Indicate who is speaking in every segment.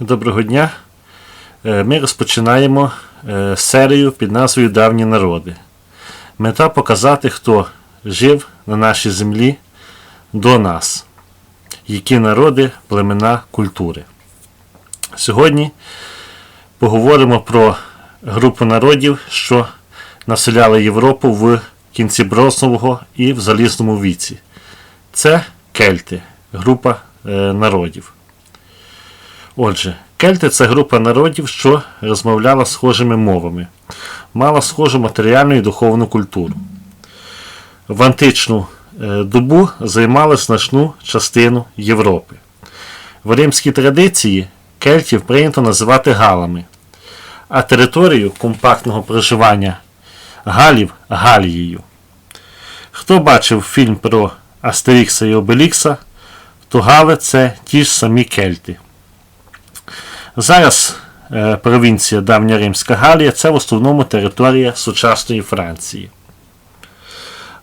Speaker 1: Доброго дня. Е, Ми розпочинаємо е, серію під назвою Давні народи. Мета показати, хто жив на нашій землі до нас, які народи, племена, культури. Сьогодні поговоримо про групу народів, що населяли Європу в кінці бронзового і в залізному віці. Це кельти, група е, народів. Отже, кельти це група народів, що розмовляла схожими мовами, мала схожу матеріальну і духовну культуру. В античну е, добу займали значну частину Європи. В римській традиції кельтів прийнято називати галами, а територію компактного проживання галів Галією. Хто бачив фільм про Астерікса і Обелікса, то гали це ті ж самі кельти. Зараз е, провінція Давня Римська Галія це в основному територія сучасної Франції.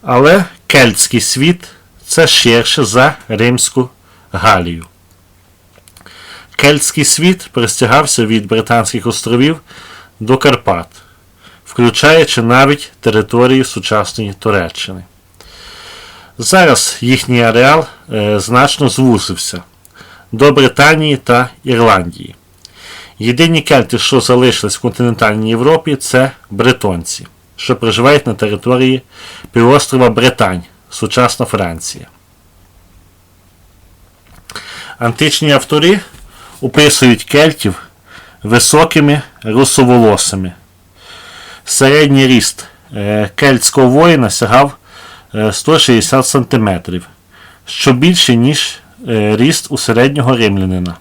Speaker 1: Але кельтський світ це ширше за Римську Галію. Кельтський світ простягався від Британських островів до Карпат, включаючи навіть територію сучасної Туреччини. Зараз їхній ареал е, значно звузився до Британії та Ірландії. Єдині кельти, що залишились в континентальній Європі, це бретонці, що проживають на території півострова Британь, сучасна Франція. Античні автори описують кельтів високими русоволосими. Середній ріст е, кельтського воїна сягав е, 160 см, що більше, ніж е, ріст у середнього римлянина.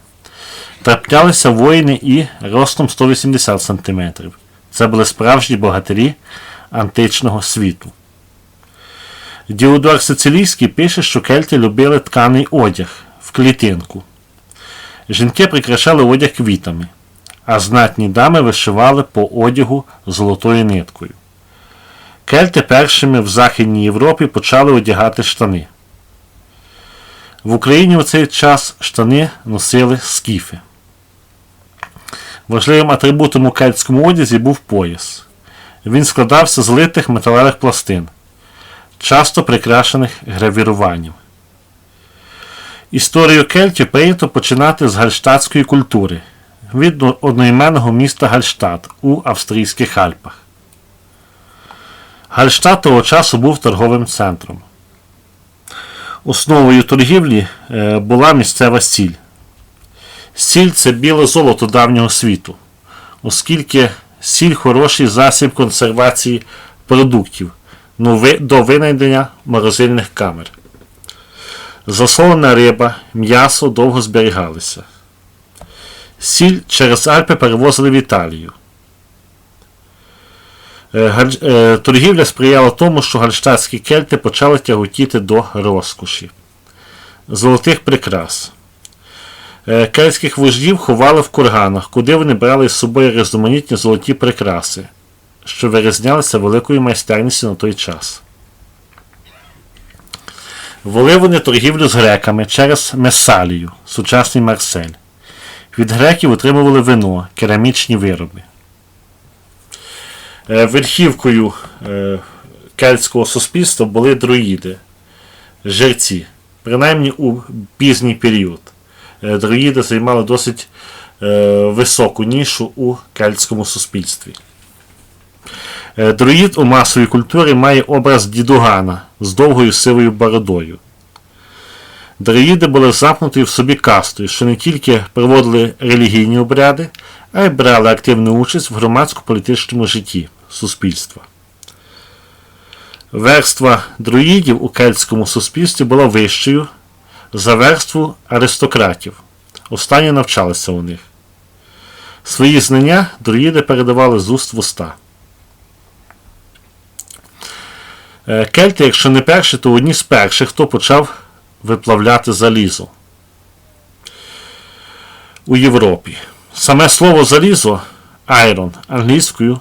Speaker 1: Траплялися воїни і ростом 180 см. Це були справжні богатирі античного світу. Діодор Сицилійський пише, що кельти любили тканий одяг в клітинку. Жінки прикрашали одяг квітами, а знатні дами вишивали по одягу золотою ниткою. Кельти першими в Західній Європі почали одягати штани. В Україні у цей час штани носили скіфи. Важливим атрибутом у кельтському одязі був пояс. Він складався з литих металевих пластин, часто прикрашених гравіруванням. Історію кельтів прийнято починати з гальштатської культури від одноіменного міста Гальштат у Австрійських Альпах. Гальштат того часу був торговим центром. Основою торгівлі е, була місцева сіль. Сіль це біле золото давнього світу, оскільки сіль хороший засіб консервації продуктів до винайдення морозильних камер. Засолена риба, м'ясо довго зберігалися. Сіль через Альпи перевозили в Італію. Е, е, Торгівля сприяла тому, що гальштатські кельти почали тяготіти до розкоші, золотих прикрас. Е, Кельтських вождів ховали в курганах, куди вони брали з собою різноманітні золоті прикраси, що вирізнялися великою майстерністю на той час. Вели вони торгівлю з греками через Месалію, сучасний Марсель. Від греків отримували вино, керамічні вироби. Е, Верхівкою е, кельтського суспільства були друїди, жерці, принаймні у пізній період. Е, Друїди займали досить е, високу нішу у кельтському суспільстві. Е, Друїд у масовій культурі має образ дідугана з довгою сивою бородою. Друїди були замкнутою в собі кастою, що не тільки проводили релігійні обряди, а й брали активну участь в громадсько-політичному житті суспільства. Верства друїдів у кельтському суспільстві була вищою за верству аристократів. Останні навчалися у них. Свої знання друїди передавали з уст в уста. Е, Кельти, якщо не перші, то одні з перших, хто почав виплавляти залізо у Європі. Саме слово залізо iron англійською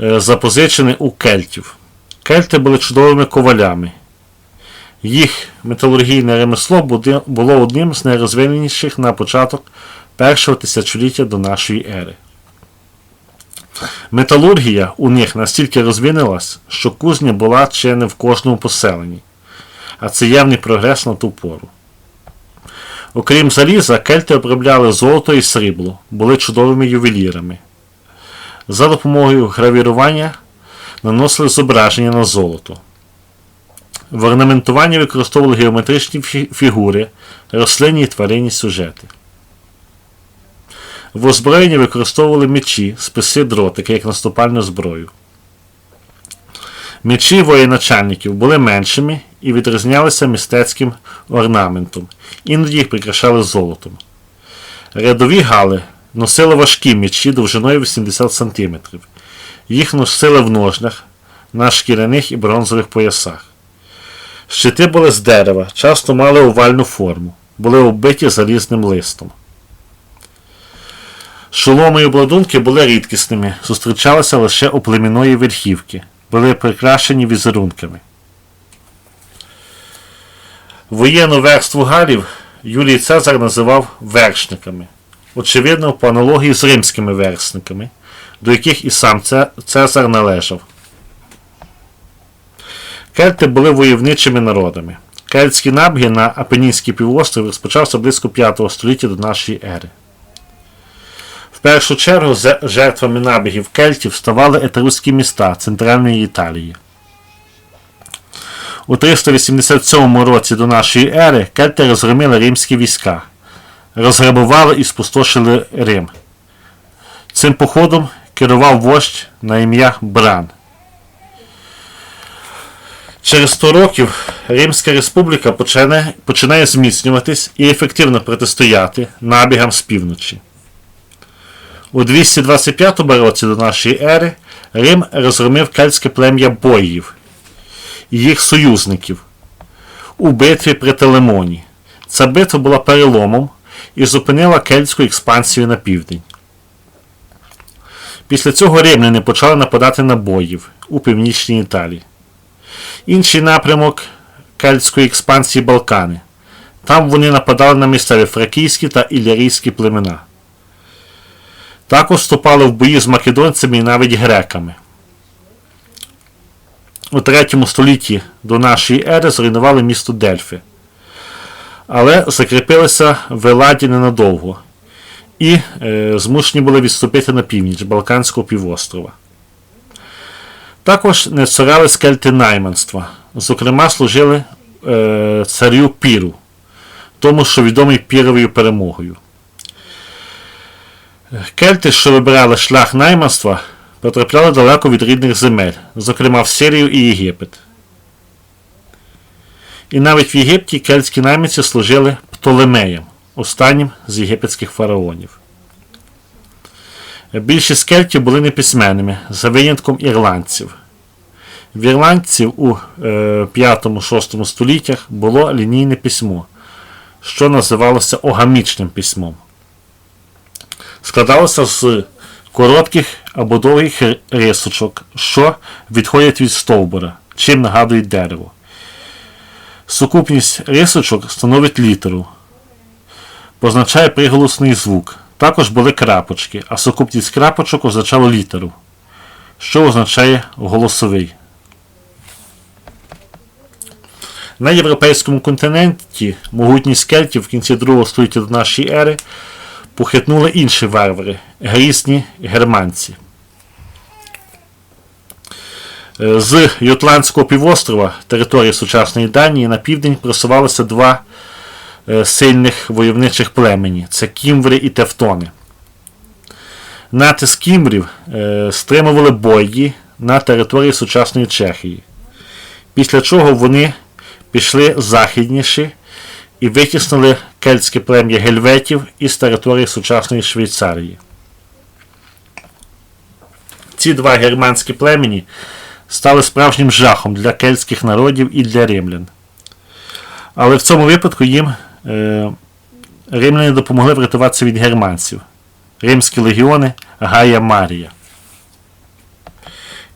Speaker 1: е, запозичене у кельтів. Кельти були чудовими ковалями. Їх металургійне ремесло було одним з найрозвиненіших на початок першого тисячоліття до нашої ери. Металургія у них настільки розвинулась, що кузня була чи не в кожному поселенні, а це явний прогрес на ту пору. Окрім заліза, кельти обробляли золото і срібло, були чудовими ювелірами. За допомогою гравірування наносили зображення на золото. В орнаментуванні використовували геометричні фігури, рослинні і тваринні сюжети. В озброєнні використовували мечі, списи дротики як наступальну зброю. Мечі воєначальників були меншими і відрізнялися мистецьким орнаментом, іноді їх прикрашали золотом. Рядові гали носили важкі мечі довжиною 80 см. Їх носили в ножнах, на шкіряних і бронзових поясах. Щити були з дерева, часто мали овальну форму, були оббиті залізним листом. Шоломи і обладунки були рідкісними, зустрічалися лише у племінної верхівки, були прикрашені візерунками. Воєнну верству галів Юлій Цезар називав вершниками, очевидно, по аналогії з римськими вершниками, до яких і сам Цезар належав. Кельти були войовничими народами. Кельтський набіг на Апенінський півострів розпочався близько 5 століття до нашої ери. В першу чергу жертвами набігів кельтів ставали етрусські міста Центральної Італії. У 387 році до нашої ери кельти розгромили римські війська, розграбували і спустошили Рим. Цим походом керував вождь на ім'я Бран. Через 100 років Римська Республіка починає, починає зміцнюватись і ефективно протистояти набігам з півночі. У 225 році до нашої ери Рим розгромив кельтське плем'я боїв і їх союзників у битві при Телемоні. Ця битва була переломом і зупинила кельтську експансію на південь. Після цього римляни почали нападати на боїв у північній Італії. Інший напрямок кельтської експансії Балкани. Там вони нападали на місцеві фракійські та іллірійські племена. Також вступали в бої з македонцями і навіть греками. У 3 столітті до нашої ери зруйнували місто Дельфи. Але закріпилися в Еладі ненадовго і е, змушені були відступити на північ Балканського півострова. Також не царали скельти найманства. Зокрема, служили е, царю Піру, тому що відомий Піровою перемогою. Кельти, що вибирали шлях найманства, потрапляли далеко від рідних земель, зокрема в Сирію і Єгипет. І навіть в Єгипті кельтські найманці служили Птолемеям, останнім з єгипетських фараонів. Більшість кельтів були неписьменними, за винятком ірландців. В ірландців у е, 5-6 століттях було лінійне письмо, що називалося огамічним письмом. Складалося з коротких або довгих рисочок, що відходять від стовбура, чим нагадують дерево. Сукупність рисочок становить літеру, позначає приголосний звук. Також були крапочки, а сукупність крапочок означала літеру, що означає голосовий. На європейському континенті могутність кельтів в кінці другого століття до нашої ери похитнули інші варвари грізні германці. Е, З Ютландського півострова, території сучасної Данії, на південь просувалися два сильних войовничих племені це кімври і тевтони. Натиск кімврів е, стримували бої на території сучасної Чехії, після чого вони пішли західніше і витіснили кельтське плем'я гельветів із території сучасної Швейцарії. Ці два германські племені стали справжнім жахом для кельтських народів і для римлян. Але в цьому випадку їм е, римляни допомогли врятуватися від германців. Римські легіони Гая Марія.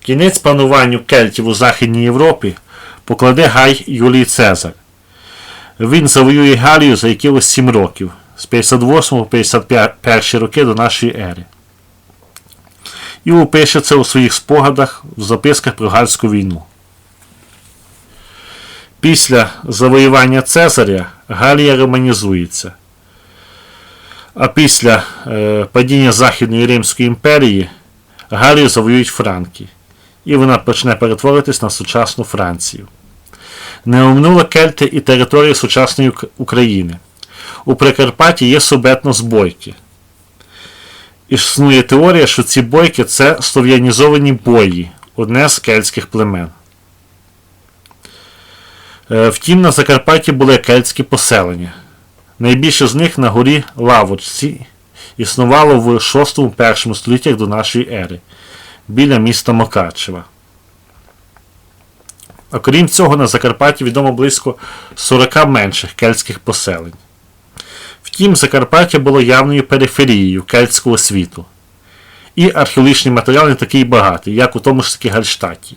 Speaker 1: Кінець пануванню кельтів у Західній Європі покладе Гай Юлій Цезар. Він завоює Галію за якихось 7 років з 58 по 51 роки до нашої ери. І опише це у своїх спогадах в записках про Гальську війну. Після завоювання Цезаря Галія романізується. А після е, падіння Західної Римської імперії Галію завоюють Франки. І вона почне перетворитись на сучасну Францію. Не оминули кельти і території сучасної України. У Прикарпатті є субетнос бойки. Існує теорія, що ці бойки це слов'янізовані бої, одне з кельтських племен. Е, Втім, на Закарпатті були кельтські поселення. Найбільше з них на горі Лавочці існувало в 6-1 століттях до нашої ери біля міста Мокачева. Окрім цього, на Закарпатті відомо близько 40 менших кельтських поселень. Втім, Закарпаття було явною периферією кельтського світу. І археологічний матеріал не такий багатий, як у тому ж таки Гальштаті.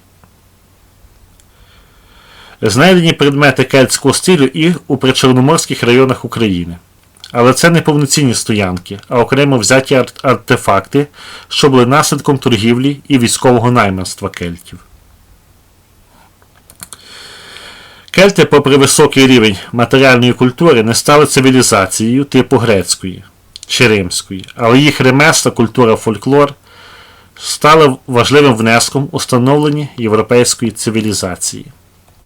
Speaker 1: Знайдені предмети кельтського стилю і у причорноморських районах України. Але це не повноцінні стоянки, а окремо взяті ар- артефакти, що були наслідком торгівлі і військового найманства кельтів. Кельти, попри високий рівень матеріальної культури, не стали цивілізацією типу грецької чи римської, але їх ремесла, культура, фольклор стали важливим внеском у становлення європейської цивілізації.